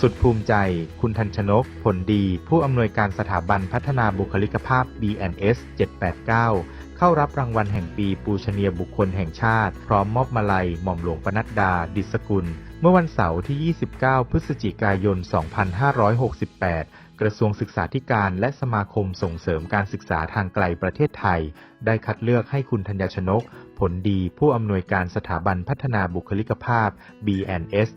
สุดภูมิใจ คุณทันชนก ผลดี ผู้อำนวยการสถาบันพัฒนาบุคลิกภาพ BNS 789 เข้ารับรางวัลแห่งปีปูชนียบุคคลแห่งชาติ พร้อมมอบมาลัย หม่อมหลวงปนัดดา ดิสกุล เมื่อวันเสาร์ที่ 29 พฤศจิกายน 2568 กระทรวงศึกษาธิการและสมาคมส่งเสริมการศึกษาทางไกลประเทศไทย ได้คัดเลือกให้คุณธัญชนก ผลดีผู้อำนวยการสถาบันพัฒนาบุคลิกภาพ BNS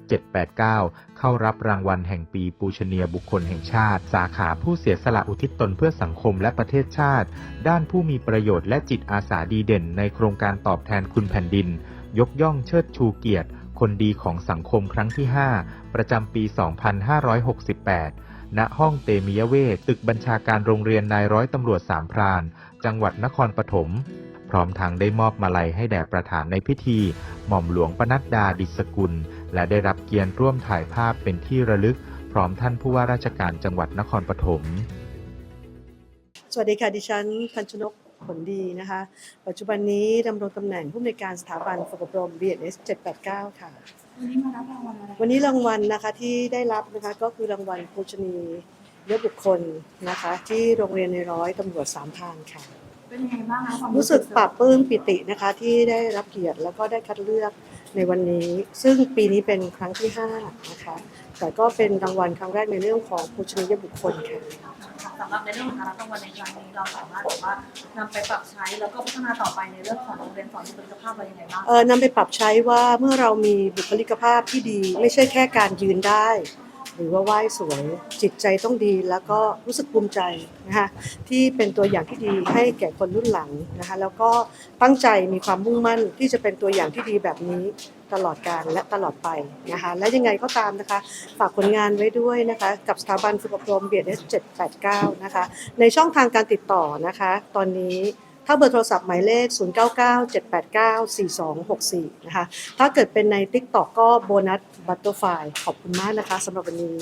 789 เข้ารับรางวัลแห่งปีปูชนียบุคคลแห่งชาติ สาขาผู้เสียสละอุทิศตนเพื่อสังคมและประเทศชาติ ด้านผู้มีประโยชน์และจิตอาสาดีเด่น ในโครงการตอบแทนคุณแผ่นดิน ยกย่องเชิดชูเกียรติ คนดีของสังคมครั้งที่ 5 ประจำปี 2568 ณห้องเตมียเวทตึกบัญชาการโรงเรียนนายร้อยตำรวจสามพราน จังหวัดนครปฐมพร้อมทางได้มอบมาลัยให้แด่ประธานในพิธี หม่อมหลวงปนัดดาดิสกุล และได้รับเกียรติร่วมถ่ายภาพเป็นที่ระลึก พร้อมท่านผู้ว่าราชการจังหวัดนครปฐม สวัสดีค่ะดิฉันพันชนก ผลดีนะคะ ปัจจุบันนี้ดำรงตำแหน่งผู้อำนวยการสถาบันฝึกอบรม BNS 789 ค่ะ วันนี้มารับรางวัลอะไรวันนี้รางวัลนะคะที่ได้รับนะคะก็คือรางวัลปูชนียบุคคลนะคะ ที่โรงเรียนในร้อยตำรวจสามพรานค่ะ เป็นยังไงบ้างคะความรู้สึกปรับปลื้มปิตินะคะที่ได้รับเกียรติแล้วก็ได้คัดเลือกในวันนี้ ซึ่งปีนี้เป็นครั้งที่5นะคะ แต่ก็เป็นรางวัลครั้งแรกในเรื่องของปูชนียบุคคลค่ะ สำหรับในเรื่องของการรับรางวัลในครั้งนี้เราสามารถแบบว่านำไปปรับใช้แล้วก็พัฒนาต่อไปในเรื่องของโรงเรียนสอนบุคลิกภาพเรายังไงบ้างเอ่อนำไปปรับใช้ว่าเมื่อเรามีบุคลิกภาพที่ดี ไม่ใช่แค่การยืนได้ หรือว่าไหว้สวยจิตใจต้องดีแล้วก็รู้สึกภูมิใจนะคะที่เป็นตัวอย่างที่ดีให้แก่คนรุ่นหลังนะคะแล้วก็ตั้งใจมีความมุ่งมั่นที่จะเป็นตัวอย่างที่ดีแบบนี้ ตลอดการและตลอดไปนะคะ และยังไงก็ตามนะคะ ฝากผลงานไว้ด้วยนะคะ กับสถาบันฝึกอบรม BNS 789นะคะ ในช่องทางการติดต่อนะคะ ตอนนี้ถ้าเบอร์โทรศัพท์หมายเลข 0997894264 นะคะ ถ้าเกิดเป็นใน TikTok ก็โบนัสบัตเตอร์ไฟขอบคุณมากนะคะสำหรับวันนี้